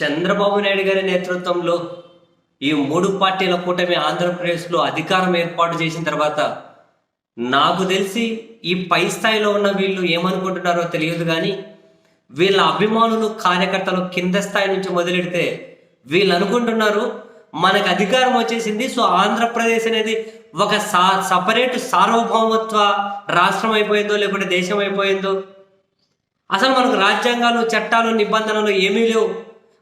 చంద్రబాబు నాయుడు గారి నేతృత్వంలో ఈ మూడు పార్టీల కూటమి ఆంధ్రప్రదేశ్లో అధికారం ఏర్పాటు చేసిన తర్వాత నాకు తెలిసి ఈ పై స్థాయిలో ఉన్న వీళ్ళు ఏమనుకుంటున్నారో తెలియదు కానీ వీళ్ళ అభిమానులు కార్యకర్తలు కింద స్థాయి నుంచి మొదలెడితే వీళ్ళు అనుకుంటున్నారు మనకు అధికారం వచ్చేసింది. సో ఆంధ్రప్రదేశ్ అనేది ఒక సా సపరేట్ సార్వభౌమత్వ రాష్ట్రం అయిపోయిందో లేకుంటే దేశం అయిపోయిందో? అసలు మనకు రాజ్యాంగాలు చట్టాలు నిబంధనలు ఏమీ లేవు.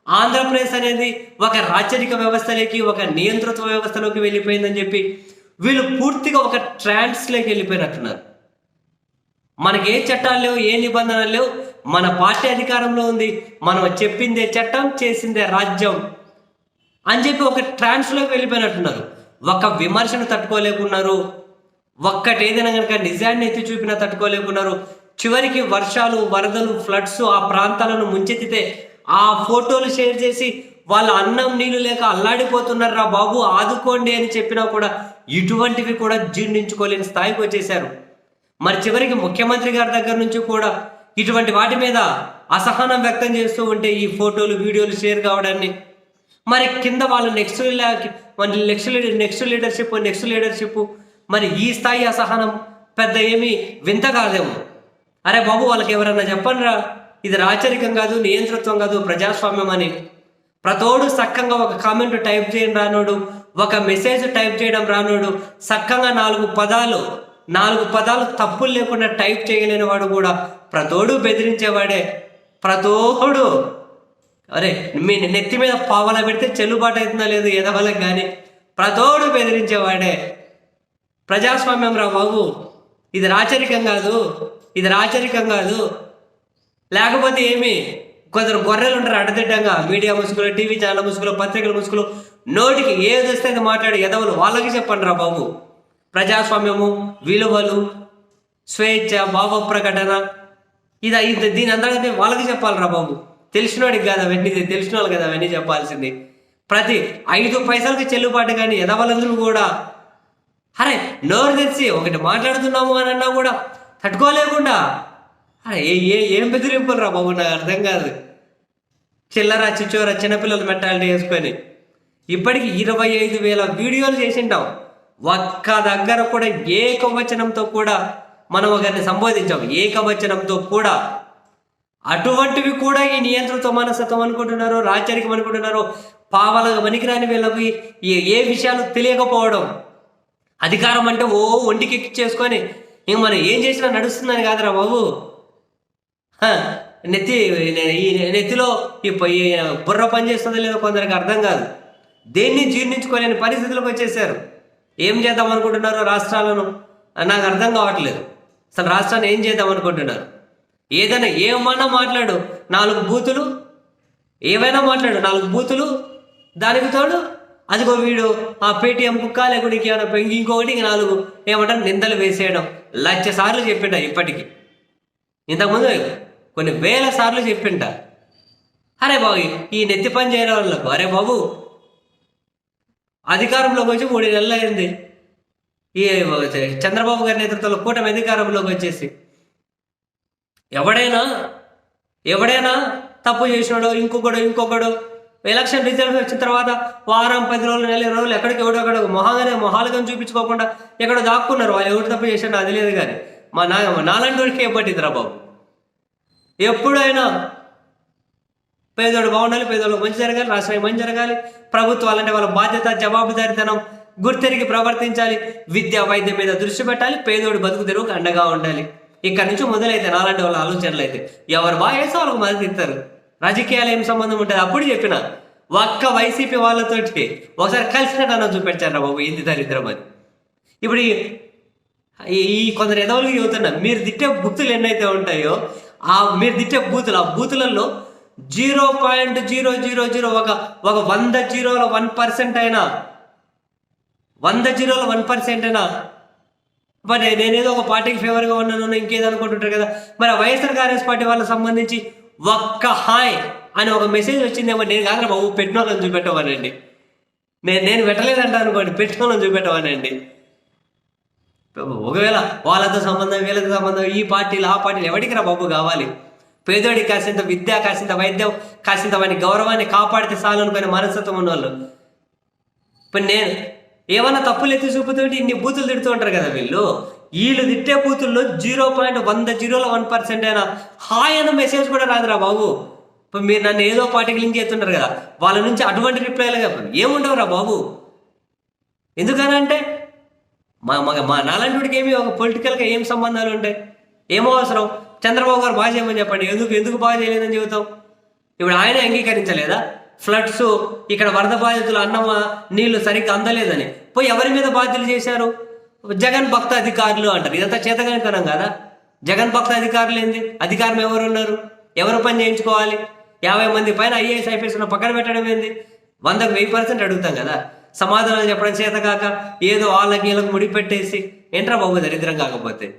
ఆంధ్రప్రదేశ్ అనేది ఒక రాచరిక వ్యవస్థలోకి ఒక నియంతృత్వ వ్యవస్థలోకి వెళ్ళిపోయిందని చెప్పి వీళ్ళు పూర్తిగా ఒక ట్రాన్స్లోకి వెళ్ళిపోయినట్టున్నారు. మనకి ఏ చట్టాలు లేవు ఏ నిబంధనలు లేవు మన పార్టీ అధికారంలో ఉంది మనం చెప్పిందే చట్టం చేసిందే రాజ్యం అని చెప్పి ఒక ట్రాన్స్లోకి వెళ్ళిపోయినట్టున్నారు. ఒక విమర్శను తట్టుకోలేకున్నారు ఒక్కటి ఏదైనా కనుక నిజాన్ని ఎత్తి చూపినా తట్టుకోలేకున్నారు. చివరికి వర్షాలు వరదలు ఫ్లడ్స్ ఆ ప్రాంతాలను ముంచెత్తితే ఆ ఫోటోలు షేర్ చేసి వాళ్ళ అన్నం నీళ్ళు లేక అల్లాడిపోతున్నారు రా బాబు ఆదుకోండి అని చెప్పినా కూడా ఇటువంటివి కూడా జీర్ణించుకోలేని స్థాయికి వచ్చేశారు. మరి చివరికి ముఖ్యమంత్రి గారి దగ్గర నుంచి కూడా ఇటువంటి వాటి మీద అసహనం వ్యక్తం చేస్తూ ఉంటే ఈ ఫోటోలు వీడియోలు షేర్ కావడాన్ని మరి కింద వాళ్ళు నెక్స్ట్ మరి next next leadership next leadership మరి ఈ స్థాయి అసహనం పెద్ద ఏమి వింత కాదేమో. అరే బాబు వాళ్ళకి ఎవరన్నా చెప్పండి రా ఇది రాచరికం కాదు నియంతృత్వం కాదు ప్రజాస్వామ్యం అని. ప్రతోడు సక్కంగా ఒక కామెంట్ టైప్ చేయడం రానోడు ఒక మెసేజ్ టైప్ చేయడం రానోడు సక్కంగా నాలుగు పదాలు నాలుగు పదాలు తప్పులు లేకుండా టైప్ చేయలేని వాడు కూడా ప్రతోడు బెదిరించేవాడే. ప్రతోడు. అరే మీ నెత్తి మీద పావల పెడితే చెల్లుబాటు అవుతుందా లేదు ఎదవలకు కానీ ప్రతోడు బెదిరించేవాడే. ప్రజాస్వామ్యం రా బాబు. ఇది రాచరికం కాదు ఇది రాచరికం కాదు. లేకపోతే ఏమి? కొందరు గొర్రెలు ఉంటారు అడ్డదిడ్డంగా. మీడియా ముసుగులు టీవీ ఛానల్ ముసుగులు పత్రికల ముసుగులు. నోటికి ఏది వస్తే అది మాట్లాడి ఎదవలు వాళ్ళకి చెప్పండి రా బాబు. ప్రజాస్వామ్యము విలువలు స్వేచ్ఛ భావ ప్రకటన ఇది ఇది దీని అందరికీ వాళ్ళకి చెప్పాలి రా బాబు. తెలిసినోడికి కాదు అవన్నీ తెలిసిన వాళ్ళు కదా అవన్నీ చెప్పాల్సింది. ప్రతి ఐదు పైసలకి చెల్లుబాటు కానీ ఎదవలందరూ కూడా అరే నోరు తెచ్చి ఒకటి మాట్లాడుతున్నాము అని అన్నా కూడా తట్టుకోలేకుండా ఏ ఏ ఏం బెదిరింపులు రా బాబు నాకు అర్థం కాదు. చిల్లర చిచ్చోర చిన్నపిల్లల మెంటాలిటీ వేసుకొని. ఇప్పటికి ఇరవై ఐదు వేల వీడియోలు చేసింటాం. ఒక్క దగ్గర కూడా ఏకవచనంతో కూడా మనం ఒకరిని సంబోధించాం. ఏకవచనంతో కూడా. అటువంటివి కూడా ఈ నియంత్రిత మనస్తత్వం అనుకుంటున్నారు రాచరికం అనుకుంటున్నారు పావల పనికిరాని వీళ్ళకి ఏ- విషయాలు తెలియకపోవడం. అధికారం అంటే ఓ ఒంటికి చేసుకొని ఇంక మనం ఏం చేసినా నడుస్తుందని కాదురా బాబు. నెత్తి ఈ నెత్తిలో ఈ బుర్ర పని చేస్తుందో లేదో కొందరికి అర్థం కాదు. దేన్ని జీర్ణించుకోలేని పరిస్థితులకు వచ్చేసారు ఏం చేద్దాం అనుకుంటున్నారు రాష్ట్రాలను? నాకు అర్థం కావట్లేదు. అసలు రాష్ట్రాన్ని ఏం చేద్దాం అనుకుంటున్నారు? ఏదైనా ఏమన్నా మాట్లాడు. నాలుగు బూతులు? ఏవైనా మాట్లాడు. నాలుగు బూతులు? దానికి తోడు? అదిగో వీడు ఆ పేటీఎం కుక్క లేకుంటే ఇంకేమైనా ఇంకొకటి ఇంక నాలుగు ఏమంటారు నిందలు వేసేయడం. లక్ష సార్లు చెప్పిండ ఇప్పటికి. ఇంతకుముందు కొన్ని వేల సార్లు చెప్పింట. అరే బాబు ఈ నెత్తి పని చేయడం వాళ్ళకు అరే బాబు అధికారంలోకి వచ్చి మూడు నెలలు అయింది. ఈ చంద్రబాబు గారి నేతృత్వంలో కూటమి అధికారంలోకి వచ్చేసి. ఎవడైనా ఎవడైనా తప్పు చేసినాడో ఇంకొకడు ఇంకొకడు ఎలక్షన్ రిజల్ట్స్ వచ్చిన తర్వాత వారం పది రోజులు నెల రోజులు ఎక్కడికి ఎవడో అక్కడ మొహాగానే మొహాలుగా చూపించుకోకుండా ఎక్కడో దాక్కున్నారు. వాళ్ళు ఎవరు తప్పు చేసాడో అది లేదు కానీ. మా నా మా నాలాంటి వాడికి ఏ పట్టిందిరా బాబు. ఎప్పుడైనా పేదోడు బాగుండాలి పేదోడు మంచి జరగాలి రాష్ట్రానికి మంచి జరగాలి. ప్రభుత్వాలంటే వాళ్ళ బాధ్యత జవాబుదారితనం గుర్తెరిగి ప్రవర్తించాలి. విద్య వైద్యం మీద దృష్టి పెట్టాలి పేదోడు బతుకు తెరువుకు అండగా ఉండాలి. ఇక్కడ నుంచి మొదలైతే నాలాంటి వాళ్ళ ఆలోచనలు అయితే ఎవరు బాగా వేస్తే వాళ్ళకి మద్దతు ఇస్తారు. రాజకీయాలు ఏం సంబంధం ఉంటుంది? అప్పుడు చెప్పిన ఒక్క వైసీపీ వాళ్ళతోటి ఒకసారి కలిసినట్టు అన్న చూపెట్టారా బాబు ఏంది దరిద్రం అది? ఇప్పుడు ఈ కొందరు ఎదవలు చెబుతున్నా మీరు తిట్టే గుర్తులు ఎన్నైతే ఉంటాయో ఆ మీరు తిట్టే బూతులు ఆ బూతులలో zero point zero zero zero ఒక ఒక వంద జీరోల వన్ పర్సెంట్ అయినా వంద జీరోల వన్ పర్సెంట్ అయినా మరి నేనేదో ఒక పార్టీకి ఫేవర్గా ఉన్నాను ఇంకేదో అనుకుంటుంటారు కదా. మరి వైఎస్ఆర్ కాంగ్రెస్ పార్టీ వాళ్ళకి సంబంధించి ఒక్క హాయ్ అని ఒక మెసేజ్ వచ్చిందేమో నేను కాదు బాబు పెట్టినోళ్ళని చూపెట్టవానండి. నేను నేను పెట్టలేదంట అనుకోండి పెట్టినోళ్ళని చూపెట్టవానండి. ఒకవేళ వాళ్ళతో సంబంధం వీళ్ళతో సంబంధం ఈ పార్టీలు ఆ పార్టీలు ఎవరికి రా బాబు కావాలి? పేదోడికి కాసింత విద్య కాసింత వైద్యం కాసింత వాని గౌరవాన్ని కాపాడితే చాలు అనుకునే మనస్తత్వం ఉన్నవాళ్ళు ఇప్పుడు నేను ఏమన్నా తప్పులు ఎత్తి చూపుతుంటే ఇన్ని బూతులు తిడుతూ ఉంటారు కదా వీళ్ళు? వీళ్ళు తిట్టే బూతుల్లో జీరో పాయింట్ వంద జీరోలో వన్ పర్సెంట్ అయినా హాయ్ అన్న మెసేజ్ కూడా రాదురా బాబు. ఇప్పుడు మీరు నన్ను ఏదో పార్టీకి లింక్ చేస్తుంటారు కదా వాళ్ళ నుంచి అటువంటి రిప్లైలు ఏముండవురా బాబు? ఎందుకనంటే మా మా మా నాలంటుడికి ఏమి ఒక పొలిటికల్గా ఏం సంబంధాలు ఉంటాయి? ఏమో అవసరం? చంద్రబాబు గారు బాగా చేయమని చెప్పండి. ఎందుకు ఎందుకు బాగా చేయలేదని చెబుతాం ఇప్పుడు ఆయన అంగీకరించలేదా? ఫ్లడ్స్ ఇక్కడ వరద బాధితులు అన్నమ నీళ్ళు సరిగ్గా అందలేదని. పోయి ఎవరి మీద బాధ్యతలు చేశారు? జగన్ భక్త అధికారులు అంటారు. ఇదంతా చేతగానితనం కదా? జగన్ భక్త అధికారులు ఏంది? అధికారం ఎవరు ఉన్నారు ఎవరు పని చేయించుకోవాలి? యాభై మంది పైన ఐఏఎస్ ఐపీఎస్ పక్కన పెట్టడం ఏంది? వందకు వెయ్యి పర్సెంట్ అడుగుతాం కదా? సమాధానం చెప్పడం చేత కాక ఏదో వాళ్ళకి వీళ్ళకి ముడిపెట్టేసి ఏంట్రా బాబు దరిద్రం కాకపోతే?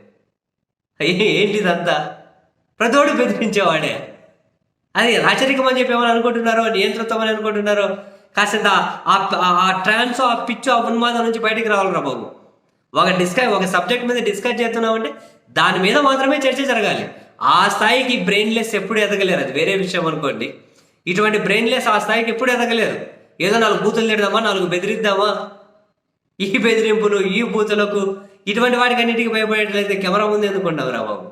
ఏంటిదంతా ప్రతోడు బెదిరించేవాడే. అది రాచరికం అని చెప్పి ఏమని అనుకుంటున్నారో నియంత్రితం అని అనుకుంటున్నారో కాసేంత ఆ- ఆ- ఆ ట్రాన్స్ ఆ పిచ్చు ఆ ఉన్మాదం నుంచి బయటికి రావాలిరా బాబు. ఒక డిస్కస్ ఒక సబ్జెక్ట్ మీద డిస్కస్ చేస్తున్నామంటే దాని మీద మాత్రమే చర్చ జరగాలి. ఆ స్థాయికి బ్రెయిన్లెస్ ఎప్పుడు ఎదగలేరు. అది వేరే విషయం అనుకోండి. ఇటువంటి బ్రెయిన్లెస్ ఆ స్థాయికి ఎప్పుడు ఎదగలేరు. ఏదో నాలుగు బూతులు తిడదామా నాలుగు బెదిరిద్దామా? ఈ బెదిరింపులు ఈ బూతులకు ఇటువంటి వాటికి అన్నిటికీ భయపడేట్లయితే కెమెరా ముందు ఎందుకుంటావురా బాబు?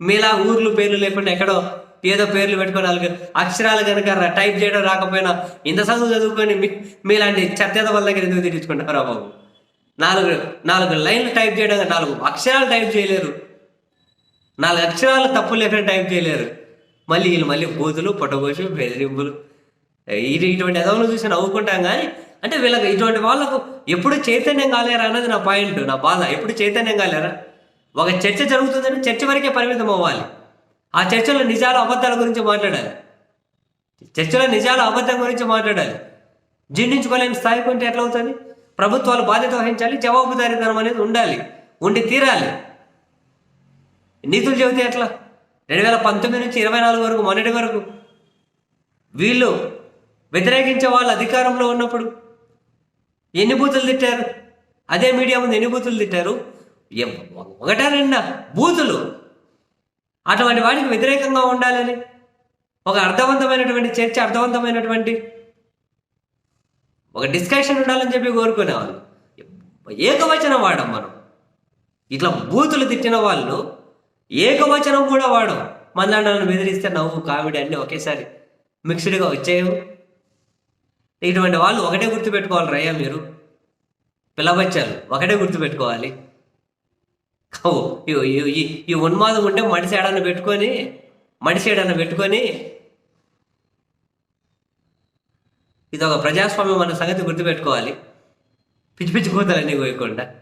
మీలా ఊర్లు పేర్లు లేకుండా ఎక్కడో ఏదో పేర్లు పెట్టుకొని వాళ్ళకి అక్షరాలు కనుక టైప్ చేయడం రాకపోయినా ఇంత చదువు చదువుకొని మీలాంటి చెత్త వాళ్ళ దగ్గర ఎందుకు తిట్టించుకుంటారా బాబు? నాలుగు నాలుగు లైన్లు టైప్ చేయడం నాలుగు అక్షరాలు టైప్ చేయలేరు. నాలుగు అక్షరాలు తప్పు లేకుండా టైప్ చేయలేరు. మళ్ళీ వీళ్ళు మళ్ళీ బూతులు పొట్టగోషు బెదిరింపులు. ఇది ఇటువంటి ఎదవలు చూసి నవ్వుకుంటాం కానీ అంటే వీళ్ళకి ఇటువంటి వాళ్ళకు ఎప్పుడు చైతన్యం కాలేరా అన్నది నా పాయింట్ నా బాధ. ఎప్పుడు చైతన్యం కాలేరా? ఒక చర్చ జరుగుతుందని చర్చ వరకే పరిమితం అవ్వాలి. ఆ చర్చలో నిజాలు అబద్ధాల గురించి మాట్లాడాలి. చర్చలో నిజాలు అబద్ధం గురించి మాట్లాడాలి. జీర్ణించుకోలేని స్థాయికి ఉంటే ఎట్లా అవుతుంది ప్రభుత్వాలు బాధ్యత వహించాలి జవాబుదారీతనం అనేది ఉండాలి ఉండి తీరాలి. నీతులు చెబితే ఎట్లా? రెండు వేల పంతొమ్మిది నుంచి ఇరవై నాలుగు వరకు మొన్నటి వరకు వీళ్ళు వ్యతిరేకించే వాళ్ళు అధికారంలో ఉన్నప్పుడు ఎన్ని బూతులు తిట్టారు? అదే మీడియా ముందు ఎన్ని బూతులు తిట్టారు? ఎం- ఒకటా రెండా? బూతులు. అటువంటి వాటికి వ్యతిరేకంగా ఉండాలని ఒక అర్థవంతమైనటువంటి చర్చ అర్థవంతమైనటువంటి ఒక డిస్కషన్ ఉండాలని చెప్పి కోరుకునేవాళ్ళు. ఏకవచనం వాడం మనం. ఇట్లా బూతులు తిట్టిన వాళ్ళు ఏకవచనం కూడా వాడం మందాండాలను బెదిరిస్తే నవ్వు కామెడీ అన్నీ ఒకేసారి మిక్స్డ్గా వచ్చేయవు. ఇటువంటి వాళ్ళు ఒకటే గుర్తుపెట్టుకోవాలి రయ్యా మీరు. పిల్లబచ్చాలు ఒకటే గుర్తుపెట్టుకోవాలి. ఈ- ఈ- ఈ ఉన్మాదం ఉంటే మడిసి ఏడన్న పెట్టుకొని మడిసి పెట్టుకొని ఇది ఒక ప్రజాస్వామ్యం అన్న సంగతి గుర్తుపెట్టుకోవాలి. పిచ్చి పిచ్చి కూతలన్నీ కోయకుండా.